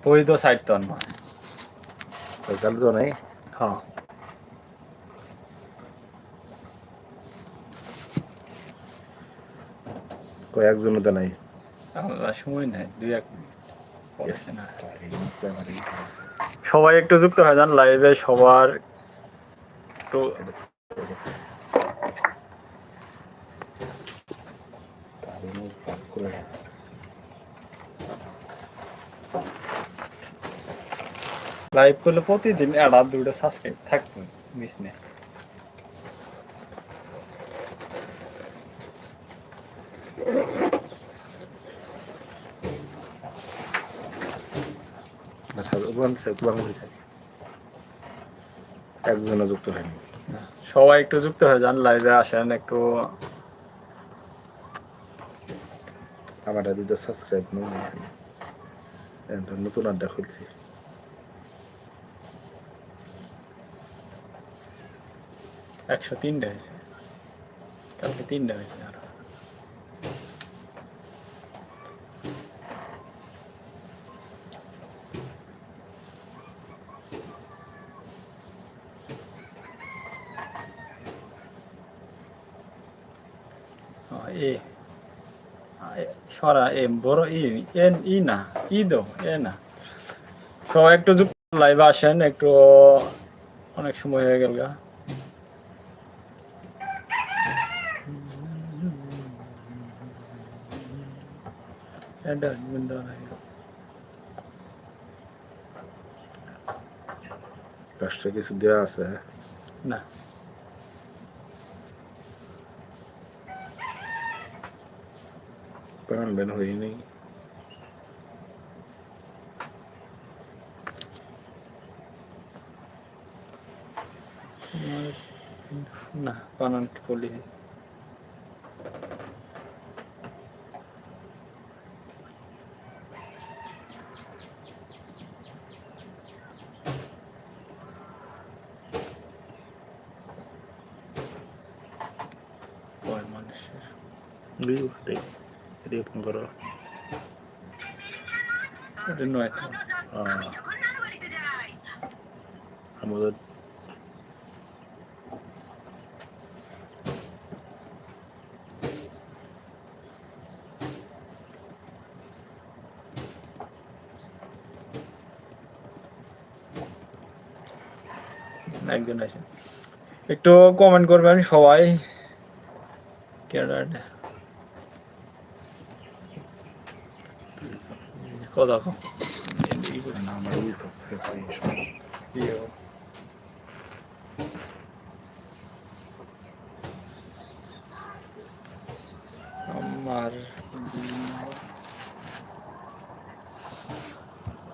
ওই তো সাইড তো না চালু তো নাই। হ্যাঁ। কয়েকজন তো নাই। আমার সময় নাই দুই এক। সবাই একটু যুক্ত হয়ে যান লাইভে সবার একটু লাইভ করলে প্রতিদিন একটা দুটো সাবস্ক্রাইব থাকবে মিস নেই। একজনও যুক্ত হয়নি। সবাই একটু যুক্ত হয়ে যান লাইভে আসেন একটু। আমার দুটো সাবস্ক্রাইব নতুন আড্ডা খুলছি। একশো তিনটে হয়েছে। কালকে তিনটে হয়েছে আরও। এ সরা, এ, বড় ই এন ই না, ই দো, এ না। সবাই একটু লাইভে আসেন, একটু, অনেক সময় হয়ে গেল গা। এটা বন্ধ হয়ে গেল। রাষ্ট্রে কিছু দেওয়া আছে না প্রাণ বেন হয়নি না বানান বলি ওই মানুষের এরকম করো এটা নয় তো আহ, আমাদের একজন আছে। একটু কমেন্ট করবেন সবাই। কেডাটা না, আমার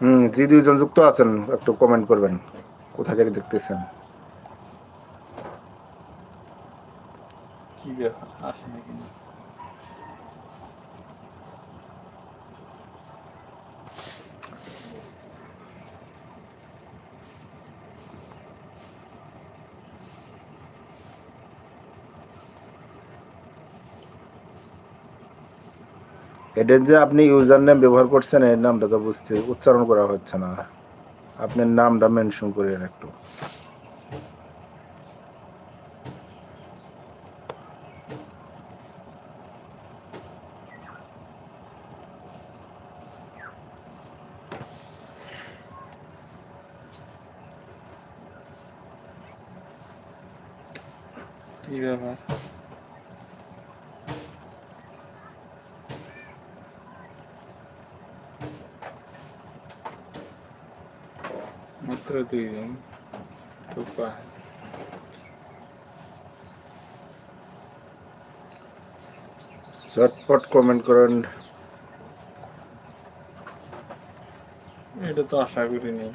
হুম যে দুইজন যুক্ত আছেন একটু কমেন্ট করবেন। কোথা থেকে দেখতেছেন কি ব্যাপার আসে নাকি না এটার যে আপনি ইউজার নেম ব্যবহার করছেন, এর নামটা তো বুঝতে, উচ্চারণ করা হচ্ছে না। আপনার নামটা মেনশন করেন একটু। কি ব্যাপার? দুইজন টুপা চটপট কমেন্ট করেন। এটা তো আশা করিনি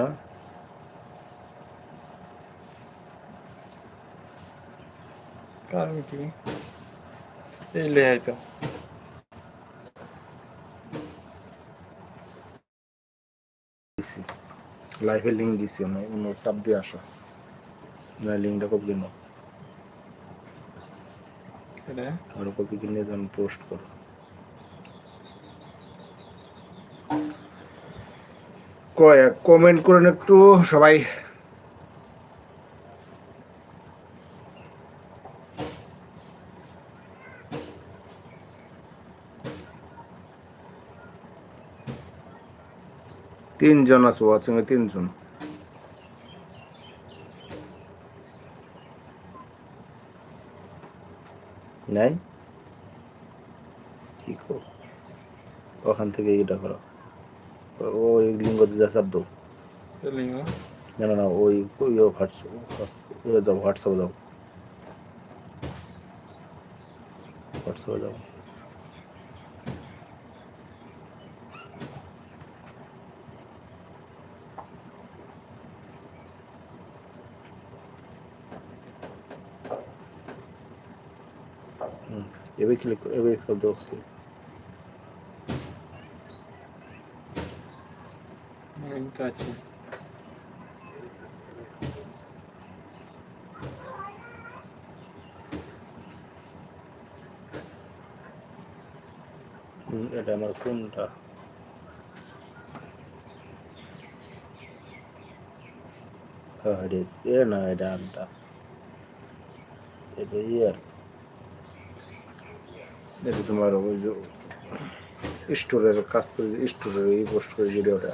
না কারণ কি এই লেহাই তো দিছি। লাইভে লিঙ্ক দিছি না অন্য চাপ দিয়ে আসো। না লিঙ্কটা কপি কিনো আর কপি কিনে যেন পোস্ট করো। কয় কমেন্ট করেন একটু সবাই। তিনজন আছে ওয়াচিং এ তিনজন। নাই? কি করো ওখান থেকে এটা করো। ও লিঙ্গ দিয়ে চাপ দাও লিঙ্গ? না না না ওই ওই হোয়াটসঅ্যাপ যাও হোয়াটসঅ্যাপে যাও। হোয়াটসঅ্যাপে যাও। সব দাও আমি তো আছি এটা আমার কোনটা হ্যাঁ রে এ না এটা আনটা এটা ইয়ার এটা তোমার ওই যে স্টোরের কাজ করে স্টোরের এই পোস্ট করে ভিডিওটা।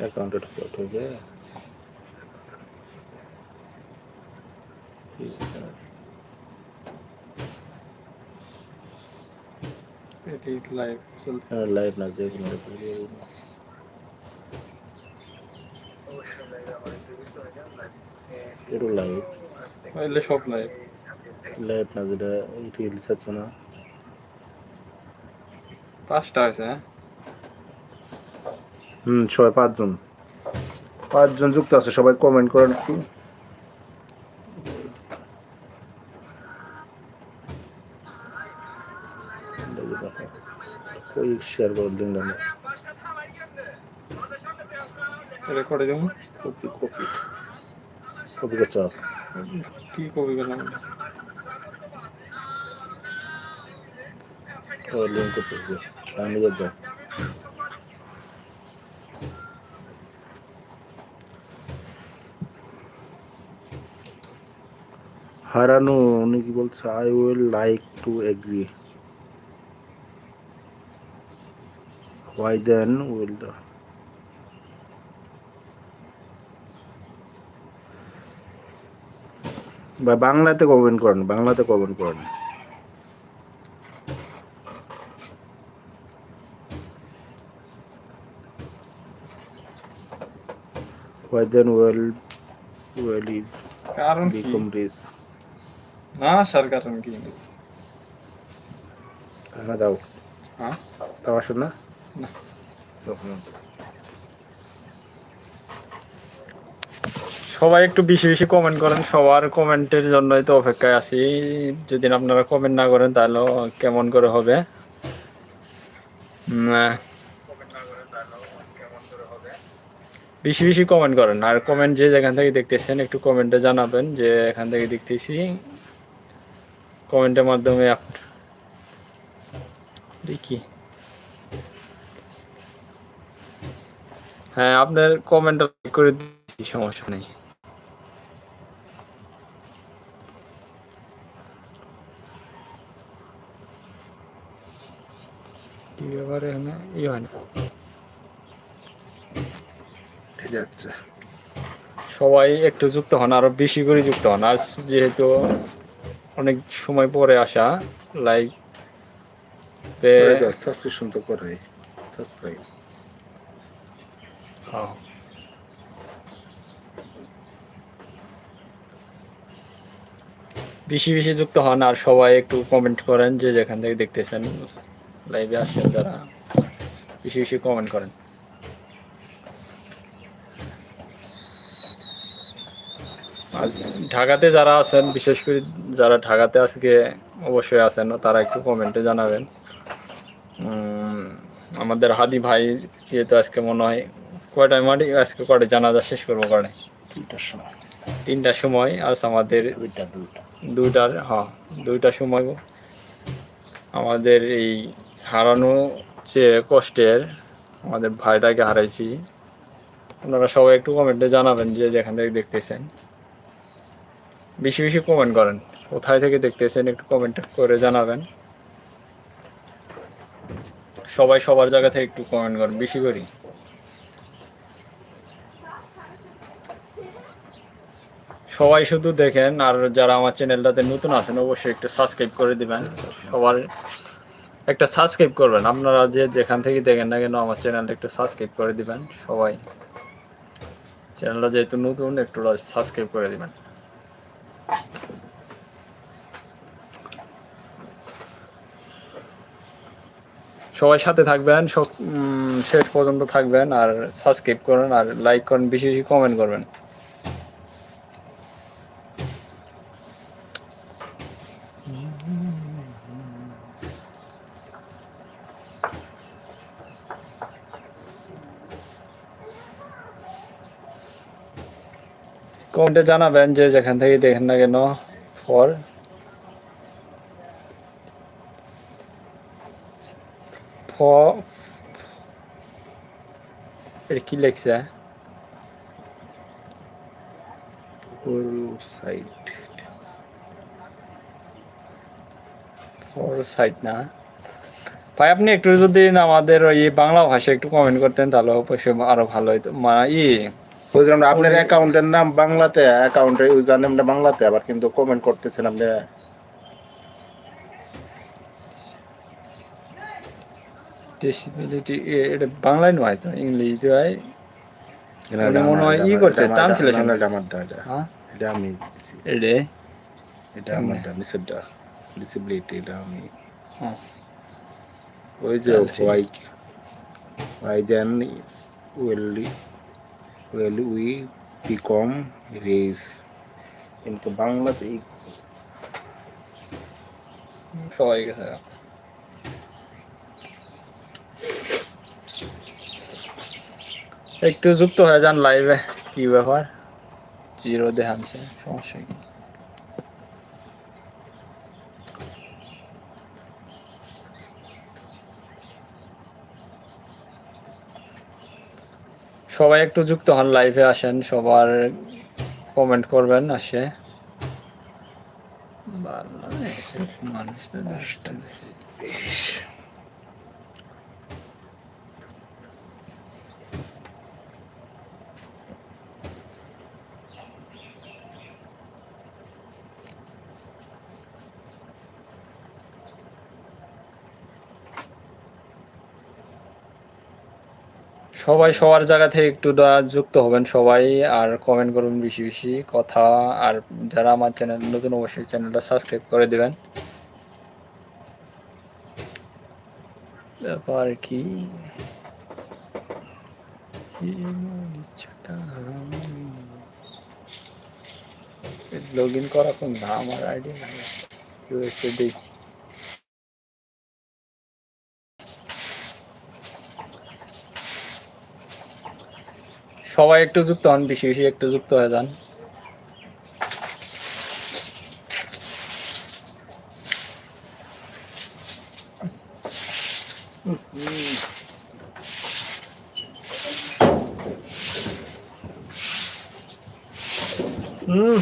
অ্যাকাউন্টে ঢুকে ঢুকে এটি লাইভ লাইভ না যে কোনো এটা লাইভ এলে সব লাইভ লাইভ না যেটা রিলস আছে না? পাঁচটা আছে হ্যাঁ? হুম সবাই পাঁচজন। পাঁচজন যুক্ত আছে সবাই কমেন্ট করেন একটু শেয়ার করে দিন না। রেকর্ডে দেবো। কপি কপি কপি কে চাপ কি কপি ও লিঙ্ক করতে হবে আমি যাও হারানো উনি কি বলছে I will like to agree why then will বা বাংলাতে কমেন্ট করেন বাংলাতে কমেন্ট করেন Why then will will he কারণ become rich? না স্যার কারণ কি না দাও হ্যাঁ তাও আসে না সবাই একটু বেশি বেশি কমেন্ট করেন, সবার কমেন্টের জন্যই তো অপেক্ষায় আছি। যদি আপনারা কমেন্ট না করেন, তাহলে কেমন করে হবে? বেশি বেশি কমেন্ট করেন, আর কমেন্ট যে যেখান থেকে দেখতেছেন, একটু কমেন্টে জানাবেন যে এখান থেকে দেখতেছি। কমেন্টের মাধ্যমে দেখি। হ্যাঁ আপনার কমেন্ট করে দিচ্ছি সমস্যা নেই। ব্যাপারে এখানে? ই হয় না। ঠিক সবাই একটু যুক্ত হন আরও বেশি করে যুক্ত হন। আজ যেহেতু অনেক সময় পরে আসা লাইক সাবস্ক্রিপশন তো করাই সাবস্ক্রাইব বেশি বেশি যুক্ত হন আর সবাই একটু কমেন্ট করেন যে যেখান থেকে দেখতেছেন লাইভে আসেন যারা, বেশি বেশি কমেন্ট করেন। আজ ঢাকাতে যারা আছেন, বিশেষ করে যারা ঢাকাতে আজকে অবশ্যই আছেন, তারা একটু কমেন্টে জানাবেন। আমাদের হাদি ভাই, যেহেতু আজকে মনে হয় কয়টায় মাটি আজকে কয়টা জানাজা শেষ করব কয়টায় তিনটার সময়। তিনটার সময় আজ আমাদের দুইটা দুইটা। দুইটার হ্যাঁ দুইটার সময় আমাদের এই হারানো যে কষ্টের আমাদের ভাইটাকে হারাইছি। আপনারা সবাই একটু কমেন্টে জানাবেন যে যেখান থেকে দেখতেছেন। বেশি বেশি কমেন্ট করেন। কোথায় থেকে দেখতেছেন একটু কমেন্ট করে জানাবেন। সবাই সবার জায়গা থেকে একটু কমেন্ট করেন বেশি করি। সবাই শুধু দেখেন, আর যারা আমার চ্যানেলটাতে নতুন আছেন, অবশ্যই একটু সাবস্ক্রাইব করে দিবেন। সবার একটা সাবস্ক্রাইব করবেন। আপনারা যে যেখান থেকে দেখেন না কেন, আমার চ্যানেলটা একটু সাবস্ক্রাইব করে দিবেন। সবাই চ্যানেলটা যেহেতু নতুন, একটু সাবস্ক্রাইব করে দিবেন। সবাই সাথে থাকবেন, সব শেষ পর্যন্ত থাকবেন, আর সাবস্ক্রাইব করেন, আর লাইক করেন, বেশি বেশি কমেন্ট করবেন। কমেন্টে জানাবেন যে যেখান থেকে দেখেন না কেন ফর কি লেখছে? ভাই, আপনি একটু যদি আমাদের ওই বাংলা ভাষায় একটু কমেন্ট করতেন, তাহলে অবশ্যই আরও ভালো হতো মা, ই। বুঝলাম আপনার অ্যাকাউন্টের নাম বাংলাতে অ্যাকাউন্টের ইউজার নেমটা বাংলাতে আবার কিন্তু কমেন্ট করতেছেন আপনি ডিসিবিলিটি এটা বাংলায় নয় তো ইংলিশ হয় ওটা মনে হয় ই করতে, translation। এটা আমারটা এটা হ্যাঁ এটা আমি। এটা এটা আমারটা নিচেরটা ডিসেবিলিটি এটা আমি হ্যাঁ। ওই যে। Why why then will will we become race. কিন্তু বাংলাতে সবাই গেছে। একটু যুক্ত হয়ে যান লাইভে কি ব্যাপার? জিরো দেখাচ্ছে, সমস্যা কি? সবাই একটু যুক্ত হন লাইভে আসেন সবার কমেন্ট করবেন আসে। মানুষ সবাই সবার জায়গা থেকে একটু যুক্ত হবেন সবাই, আর কমেন্ট করবেন বেশি বেশি কথা। আর যারা আমার চ্যানেল নতুন, অবশ্যই চ্যানেলটা সাবস্ক্রাইব করে দেবেন। ব্যাপার কি? লগ ইন করা কোন না আমার আইডি না ইউএসএ দেখি সবাই একটু যুক্ত হন বেশি বেশি একটু যুক্ত হয়ে যান। হুম